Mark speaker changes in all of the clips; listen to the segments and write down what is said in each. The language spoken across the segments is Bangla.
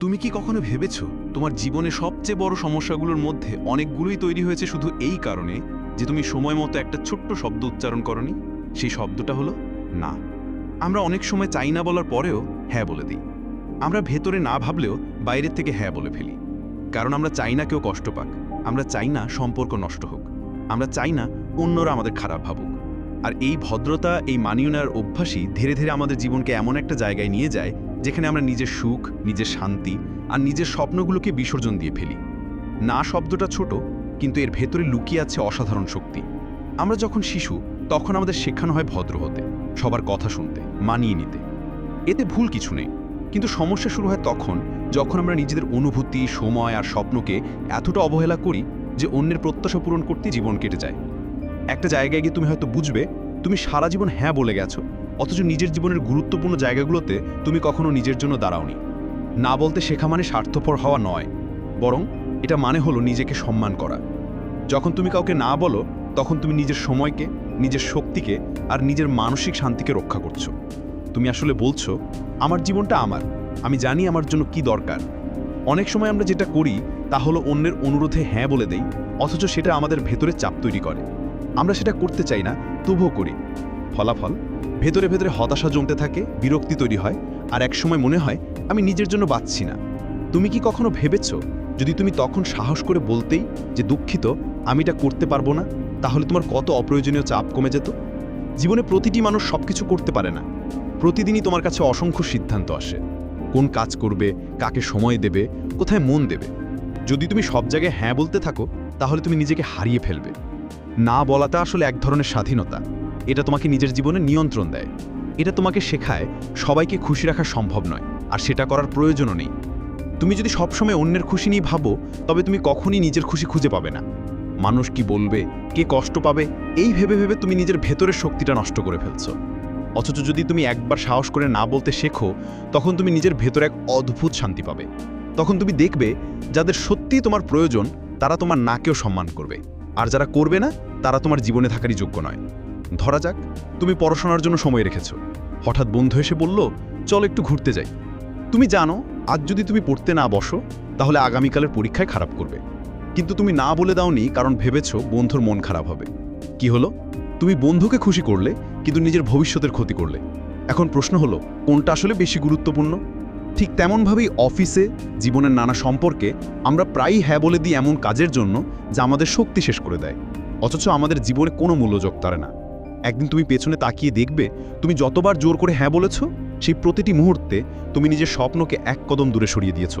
Speaker 1: তুমি কি কখনো ভেবেছ তোমার জীবনে সবচেয়ে বড় সমস্যাগুলোর মধ্যে অনেকগুলোই তৈরি হয়েছে শুধু এই কারণে যে তুমি সময় মতো একটা ছোট্ট শব্দ উচ্চারণ করনি? সেই শব্দটা হলো না। আমরা অনেক সময় চাই না বলার পরেও হ্যাঁ বলে দিই। আমরা ভেতরে না ভাবলেও বাইরের থেকে হ্যাঁ বলে ফেলি। কারণ আমরা চাই না কেউ কষ্ট পাক। আমরা চাই না সম্পর্ক নষ্ট হোক। আমরা চাই না অন্যরা আমাদের খারাপ ভাবুক। আর এই ভদ্রতা, এই মানিয়ে নেওয়ার অভ্যাসই ধীরে ধীরে আমাদের জীবনকে এমন একটা জায়গায় নিয়ে যায়, যেখানে আমরা নিজের সুখ, নিজের শান্তি আর নিজের স্বপ্নগুলোকে বিসর্জন দিয়ে ফেলি। না শব্দটা ছোট, কিন্তু এর ভেতরে লুকিয়ে আছে অসাধারণ শক্তি। আমরা যখন শিশু, তখন আমাদের শেখানো হয় ভদ্র হতে, সবার কথা শুনতে, মানিয়ে নিতে। এতে ভুল কিছু নেই, কিন্তু সমস্যা শুরু হয় তখন, যখন আমরা নিজেদের অনুভূতি, সময় আর স্বপ্নকে এতটা অবহেলা করি যে অন্যের প্রত্যাশা পূরণ করতে জীবন কেটে যায়। একটা জায়গায় গিয়ে তুমি হয়তো বুঝবে, তুমি সারা জীবন হ্যাঁ বলে গেছো, অথচ নিজের জীবনের গুরুত্বপূর্ণ জায়গাগুলোতে তুমি কখনো নিজের জন্য দাঁড়াওনি। না বলতে শেখা মানে স্বার্থপর হওয়া নয়, বরং এটা মানে হলো নিজেকে সম্মান করা। যখন তুমি কাউকে না বলো, তখন তুমি নিজের সময়কে, নিজের শক্তিকে আর নিজের মানসিক শান্তিকে রক্ষা করছ। তুমি আসলে বলছো, আমার জীবনটা আমার, আমি জানি আমার জন্য কি দরকার। অনেক সময় আমরা যেটা করি, তা হলো অন্যের অনুরোধে হ্যাঁ বলে দেই, অথচ সেটা আমাদের ভেতরে চাপ তৈরি করে। আমরা সেটা করতে চাই না, তবুও করি। ফলাফল, ভেতরে ভেতরে হতাশা জমতে থাকে, বিরক্তি তৈরি হয়, আর একসময় মনে হয়, আমি নিজের জন্য বাঁচছি না। তুমি কি কখনো ভেবেছো, যদি তুমি তখন সাহস করে বলতেই যে দুঃখিত, আমি এটা করতে পারব না, তাহলে তোমার কত অপ্রয়োজনীয় চাপ কমে যেত? জীবনে প্রতিটি মানুষ সবকিছু করতে পারে না। প্রতিদিনই তোমার কাছে অসংখ্য সিদ্ধান্ত আসে। কোন কাজ করবে, কাকে সময় দেবে, কোথায় মন দেবে। যদি তুমি সব জায়গায় হ্যাঁ বলতে থাকো, তাহলে তুমি নিজেকে হারিয়ে ফেলবে। না বলাটা আসলে এক ধরনের স্বাধীনতা। এটা তোমাকে নিজের জীবনে নিয়ন্ত্রণ দেয়। এটা তোমাকে শেখায় সবাইকে খুশি রাখা সম্ভব নয়, আর সেটা করার প্রয়োজনও নেই। তুমি যদি সবসময় অন্যের খুশি নিয়ে ভাবো, তবে তুমি কখনই নিজের খুশি খুঁজে পাবে না। মানুষ কি বলবে, কে কষ্ট পাবে, এই ভেবে ভেবে তুমি নিজের ভেতরের শক্তিটা নষ্ট করে ফেলছো। অথচ যদি তুমি একবার সাহস করে না বলতে শেখো, তখন তুমি নিজের ভেতরে এক অদ্ভুত শান্তি পাবে। তখন তুমি দেখবে, যাদের সত্যিই তোমার প্রয়োজন, তারা তোমার নাকেও সম্মান করবে। আর যারা করবে না, তারা তোমার জীবনে থাকারই যোগ্য নয়। ধরা যাক, তুমি পড়াশোনার জন্য সময় রেখেছো। হঠাৎ বন্ধু এসে বলল, চল একটু ঘুরতে যাই। তুমি জানো, আজ যদি তুমি পড়তে না বসো, তাহলে আগামীকালের পরীক্ষায় খারাপ করবে। কিন্তু তুমি না বলে দাওনি, কারণ ভেবেছ বন্ধুর মন খারাপ হবে। কি হলো? তুমি বন্ধুকে খুশি করলে, কিন্তু নিজের ভবিষ্যতের ক্ষতি করলে। এখন প্রশ্ন হলো, কোনটা আসলে বেশি গুরুত্বপূর্ণ? ঠিক তেমনভাবেই অফিসে, জীবনের নানা সম্পর্কে আমরা প্রায়ই হ্যাঁ বলে দিই এমন কাজের জন্য যা আমাদের শক্তি শেষ করে দেয়। অথচ আমাদের জীবনে কোনো মূল্য যোগ তারে না। একদিন তুমি পেছনে তাকিয়ে দেখবে, তুমি যতবার জোর করে হ্যাঁ বলেছ, সেই প্রতিটি মুহূর্তে তুমি নিজের স্বপ্নকে এক কদম দূরে সরিয়ে দিয়েছ।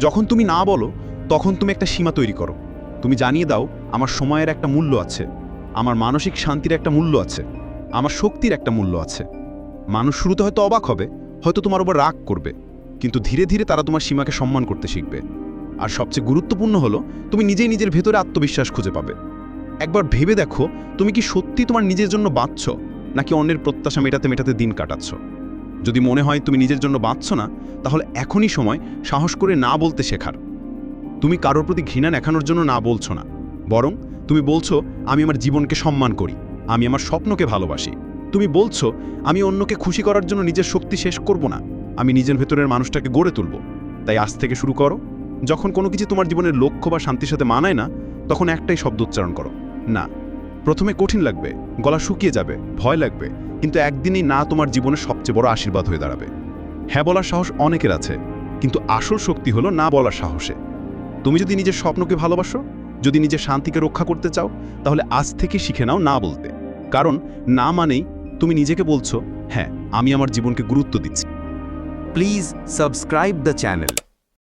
Speaker 1: যখন তুমি না বলো, তখন তুমি একটা সীমা তৈরি করো। তুমি জানিয়ে দাও, আমার সময়ের একটা মূল্য আছে। আমার মানসিক শান্তির একটা মূল্য আছে। আমার শক্তির একটা মূল্য আছে। মানুষ শুরুতে হয়তো অবাক হবে, হয়তো তোমার উপর রাগ করবে। কিন্তু ধীরে ধীরে তারা তোমার সীমাকে সম্মান করতে শিখবে। আর সবচেয়ে গুরুত্বপূর্ণ হলো, তুমি নিজেই নিজের ভেতরে আত্মবিশ্বাস খুঁজে পাবে। একবার ভেবে দেখো, তুমি কি সত্যি তোমার নিজের জন্য বাঁচছ, নাকি অন্যের প্রত্যাশা মেটাতে মেটাতে দিন কাটাচ্ছ? যদি মনে হয় তুমি নিজের জন্য বাঁচছ না, তাহলে এখনই সময় সাহস করে না বলতে শেখার। তুমি কারোর প্রতি ঘৃণা দেখানোর জন্য না বলছো না। বরং তুমি বলছো, আমি আমার জীবনকে সম্মান করি, আমি আমার স্বপ্নকে ভালোবাসি। তুমি বলছো, আমি অন্যকে খুশি করার জন্য নিজের শক্তি শেষ করব না। আমি নিজের ভেতরের মানুষটাকে গড়ে তুলব। তাই আজ থেকে শুরু করো। যখন কোনো কিছু তোমার জীবনের লক্ষ্য বা শান্তির সাথে মানায় না, তখন একটাই শব্দ উচ্চারণ করো। না। প্রথমে কঠিন লাগবে, গলা শুকিয়ে যাবে, ভয় লাগবে, কিন্তু একদিনই না তোমার জীবনের সবচেয়ে বড় আশীর্বাদ হয়ে দাঁড়াবে। হ্যাঁ বলার সাহস অনেকের আছে, কিন্তু আসল শক্তি হলো না বলার সাহসে। তুমি যদি নিজের স্বপ্নকে ভালোবাসো, যদি নিজের শান্তিকে রক্ষা করতে চাও, তাহলে আজ থেকে শিখে নাও না বলতে। কারণ না মানেই তুমি নিজেকে বলছো হ্যাঁ আমি আমার জীবনকে গুরুত্ব দিচ্ছি।
Speaker 2: Please subscribe the channel.